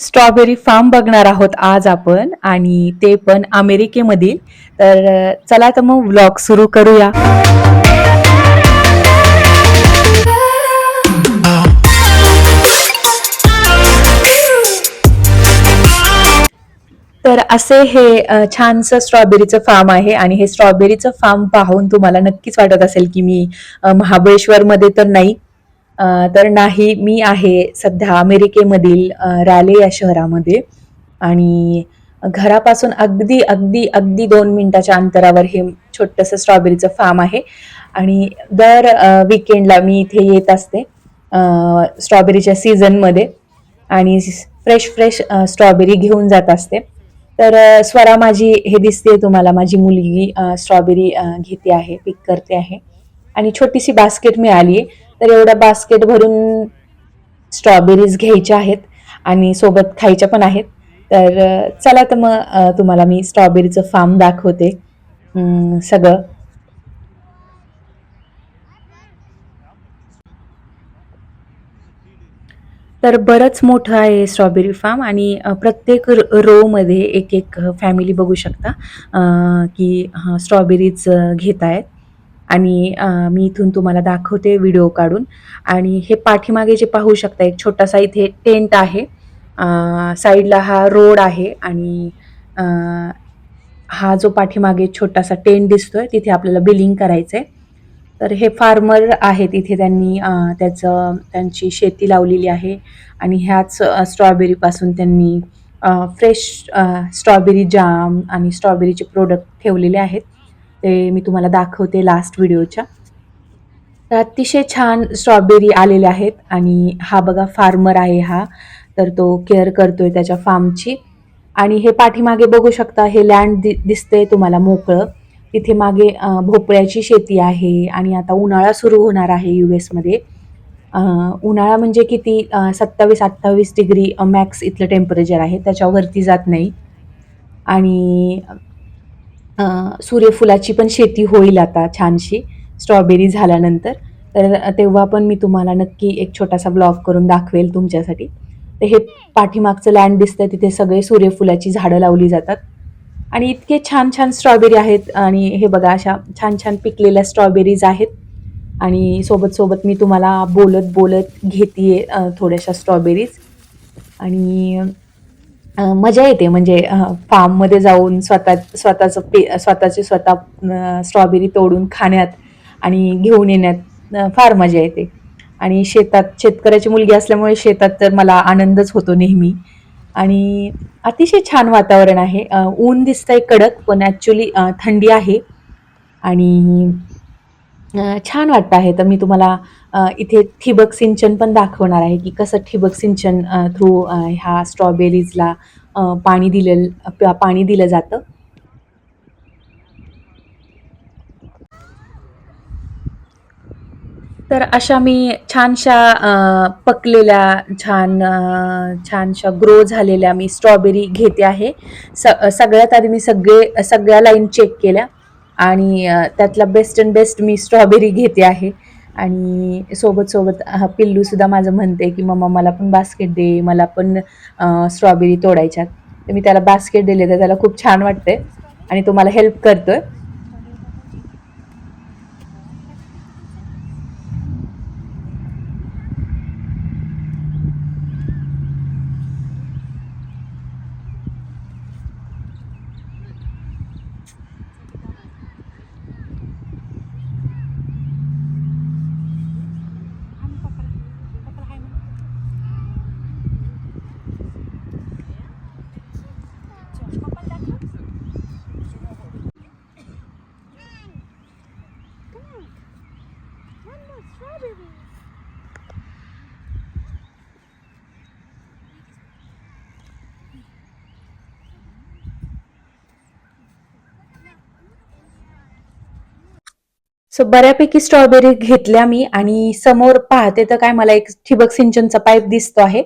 Strawberry form बघणार आहोत आज आपण आणि ते पण अमेरिकेमधील. तर चला तर मग व्लॉग सुरू करूया. तर असे हे छानसं स्ट्रॉबेरीचं फार्म आहे आणि हे स्ट्रॉबेरीचं फार्म पाहून तुम्हाला नक्कीच वाटत असेल की मी महाबळेश्वरमध्ये तर नाही तर नाही मी आहे सध्या अमेरिकेमधील रॅले या शहरामध्ये. आणि घरापासून अगदी अगदी अगदी दोन मिनिटाच्या अंतरावर हे छोटंसं स्ट्रॉबेरीचं फार्म आहे. आणि दर विकेंडला मी इथे येत असते स्ट्रॉबेरीच्या सीझनमध्ये आणि फ्रेश फ्रेश स्ट्रॉबेरी घेऊन जात असते. तर स्वरा माझी हे दिसते तुम्हाला माझी मुलगी स्ट्रॉबेरी घेते आहे पिक करते आहे. आणि छोटीशी बास्केट मिळाली आहे. तर एवढ्या बास्केट भरून स्ट्रॉबेरीज घ्यायच्या आहेत आणि सोबत खायच्या पण आहेत. तर चला तर मग तुम्हाला मी स्ट्रॉबेरीचं फार्म दाखवते. सगळं. तर बरंच मोठं आहे स्ट्रॉबेरी फार्म आणि प्रत्येक रो मध्ये एक एक फॅमिली बघू शकता की स्ट्रॉबेरीज घेत आहेत आणि मी इथून तुम्हाला दाखवते व्हिडिओ काढून. आणि हे पाठीमागे जे पाहू शकता एक छोटासा इथे टेंट आहे. साईडला हा रोड आहे आणि हा जो पाठीमागे छोटासा टेंट दिसतोय तिथे आपल्याला बिलिंग करायचंय. तर हे फार्मर आहेत इथे त्यांनी त्याचं त्यांची शेती लावलेली आहे. आणि ह्याच स्ट्रॉबेरीपासून त्यांनी फ्रेश स्ट्रॉबेरी जाम आणि स्ट्रॉबेरीचे प्रोडक्ट ठेवलेले आहेत. ते मी तुम्हाला दाखवते लास्ट व्हिडिओच्या तर अतिशय छान स्ट्रॉबेरी आलेल्या आहेत आणि हा बघा फार्मर आहे हा. तर तो केअर करतोय त्याच्या फार्मची आणि हे पाठीमागे बघू शकता हे लँड दि दिसतंय तुम्हाला मोकळं. तिथे मागे भोपळ्याची शेती आहे आणि आता उन्हाळा सुरू होणार आहे यू एसमध्ये उन्हाळा म्हणजे किती सत्तावीस अठ्ठावीस डिग्री मॅक्स इथलं टेम्परेचर आहे त्याच्यावरती जात नाही. आणि सूर्यफुलाची पण शेती होईल आता छानशी स्ट्रॉबेरी झाल्यानंतर. तर तेव्हा पण मी तुम्हाला नक्की एक छोटासा ब्लॉग करून दाखवेल तुमच्यासाठी. तर हे पाठीमागचं लँड दिसतंय तिथे सगळे सूर्यफुलाची झाडं लावली जातात. आणि इतके छान छान स्ट्रॉबेरी आहेत आणि हे बघा अशा छान छान पिकलेल्या स्ट्रॉबेरीज आहेत. आणि सोबत सोबत मी तुम्हाला बोलत बोलत घेते थोड्याशा स्ट्रॉबेरीज आणि मजा येते. म्हणजे फार्ममध्ये जाऊन स्वतः स्वतःचं पे स्वतःचे स्वतः स्ट्रॉबेरी तोडून खाण्यात आणि घेऊन येण्यात फार मजा येते. आणि शेतात शेतकऱ्याची मुलगी असल्यामुळे शेतात तर मला आनंदच होतो नेहमी. आणि अतिशय छान वातावरण आहे. ऊन दिसतंय कडक पण ॲक्च्युली थंडी आहे. आणि छान वाटतं आहे. तर मी तुम्हाला इथे ठिबक सिंचन पण दाखवणार आहे की कसं ठिबक सिंचन थ्रू ह्या स्ट्रॉबेरीजला पाणी दिलं पाणी दिलं जातं. तर अशा मी छानशा अ, पकलेल्या छान छानशा ग्रो झालेल्या मी स्ट्रॉबेरी घेते आहे. स सगळ्यात आधी मी सगळे सगळ्या लाईन चेक केल्या आणि त्यातला बेस्ट अँड बेस्ट मी स्ट्रॉबेरी घेते आहे. आणि सोबत सोबत हा पिल्लूसुद्धा माझं म्हणते की मम्मा मला पण बास्केट दे मला पण स्ट्रॉबेरी तोडायच्यात. तर मी त्याला बास्केट दिले तर त्याला खूप छान वाटते आणि तो मला हेल्प करतोय. सो बऱ्यापैकी स्ट्रॉबेरी घेतल्या मी आणि समोर पाहते तर काय मला एक ठिबक सिंचनचा पाईप दिसतो आहे.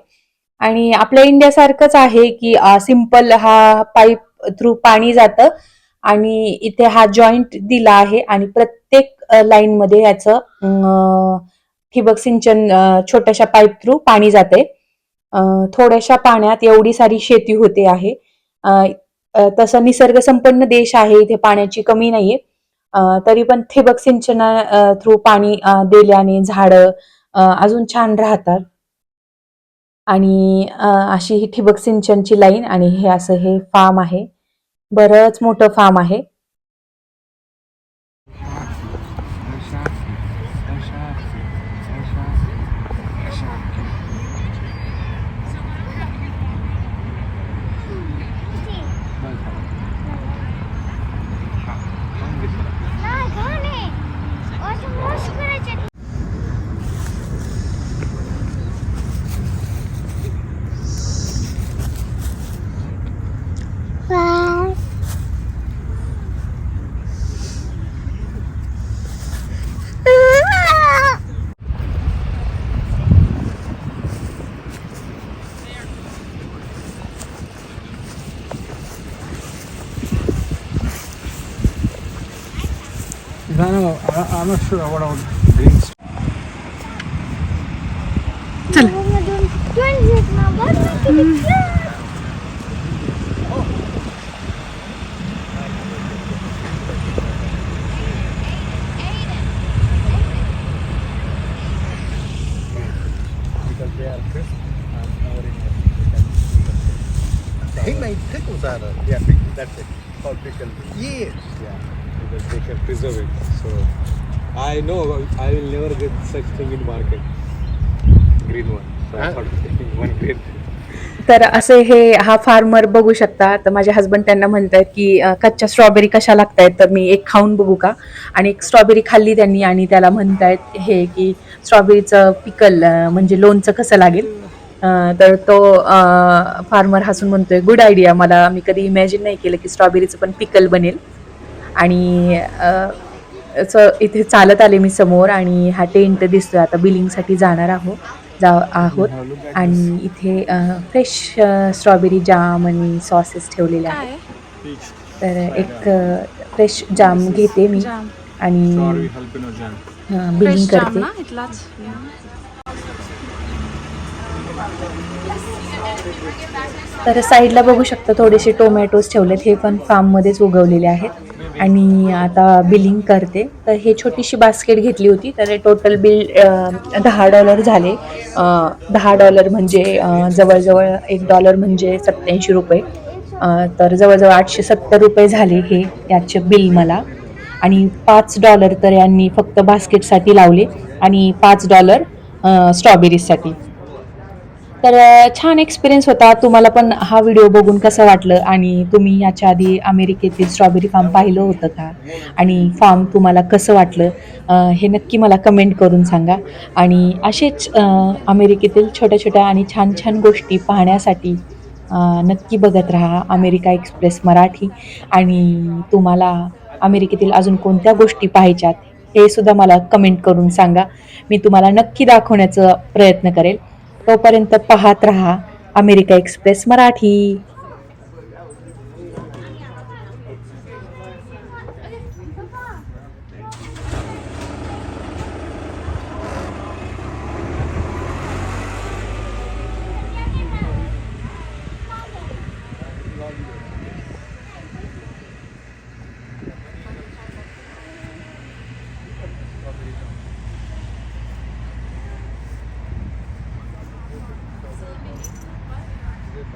आणि आपल्या इंडियासारखंच आहे की सिंपल हा पाईप थ्रू पाणी जातं आणि इथे हा जॉईंट दिला आहे आणि प्रत्येक लाईनमध्ये याचं ठिबक सिंचन छोट्याशा पाईप थ्रू पाणी जाते. थोड्याशा पाण्यात एवढी सारी शेती होते आहे. तसं तसा निसर्ग संपन्न देश आहे इथे पाण्याची कमी नाहीये. तरी पण ठिबक सिंचना थ्रू पाणी दिल्याने झाडं अजून छान राहतात. आणि अशी ही ठिबक सिंचनची लाईन आणि हे असं हे फार्म आहे. बरंच मोठं फार्म आहे. I don't know. I, am not sure what our drinks. Chal. Because they can preserve it. So I know I will never get such thing in market. Green one. So I thought taking one green. तर असे हे हा farmer बघू शकता तर माझे husband त्यांना म्हणतात की अ, कच्च्या स्ट्रॉबेरी कशा लागतायत तर मी एक खाऊन बघू का आणि एक स्ट्रॉबेरी खाल्ली त्यांनी आणि त्याला म्हणतायत हे की स्ट्रॉबेरीचं पिकल म्हणजे लोणचं कसं लागेल तर तो फार्मर हसून म्हणतोय गुड आयडिया मला मी कधी इमॅजिन नाही केलं की स्ट्रॉबेरीचं पण पिकल बनेल आणि असं इथे चालत आले मी समोर आणि हा टेंट दिसतोय. आता बिलिंगसाठी जाणार आहोत जा आहोत. आणि इथे फ्रेश स्ट्रॉबेरी जाम आणि सॉसेस ठेवलेले आहेत. तर एक फ्रेश जाम घेते मी आणि. बिलिंग फ्रेश जाम करते तर साईडला बघू शकता थोडेसे टोमॅटोज ठेवलेत. हे पण फार्ममध्येच उगवलेले आहेत. आणि आता बिलिंग करते. तर हे छोटीशी बास्केट घेतली होती. तर टोटल बिल दहा डॉलर झाले. दहा डॉलर म्हणजे जवळजवळ एक डॉलर म्हणजे सत्याऐंशी रुपये. तर जवळजवळ आठशे सत्तर रुपये झाले हे याचे बिल मला. आणि पाच डॉलर तर यांनी फक्त बास्केटसाठी लावले. आणि पाच डॉलर स्ट्रॉबेरीजसाठी तर छान एक्सपिरियन्स होता. तुम्हाला पण हा व्हिडिओ बघून कसं वाटलं? आणि तुम्ही याच्या आधी अमेरिकेतील स्ट्रॉबेरी फार्म पाहिलं होतं का? आणि फार्म तुम्हाला कसं वाटलं? हे नक्की मला कमेंट करून सांगा. आणि असेच अमेरिकेतील छोट्या छोट्या आणि छान छान गोष्टी पाहण्यासाठी नक्की बघत राहा अमेरिका एक्सप्रेस मराठी. आणि तुम्हाला अमेरिकेतील अजून कोणत्या गोष्टी पाहायच्यात हे सुद्धा मला कमेंट करून सांगा. मी तुम्हाला नक्की दाखवण्याचा प्रयत्न करेल. तोपर्यंत पाहत रहा अमेरिका एक्सप्रेस मराठी.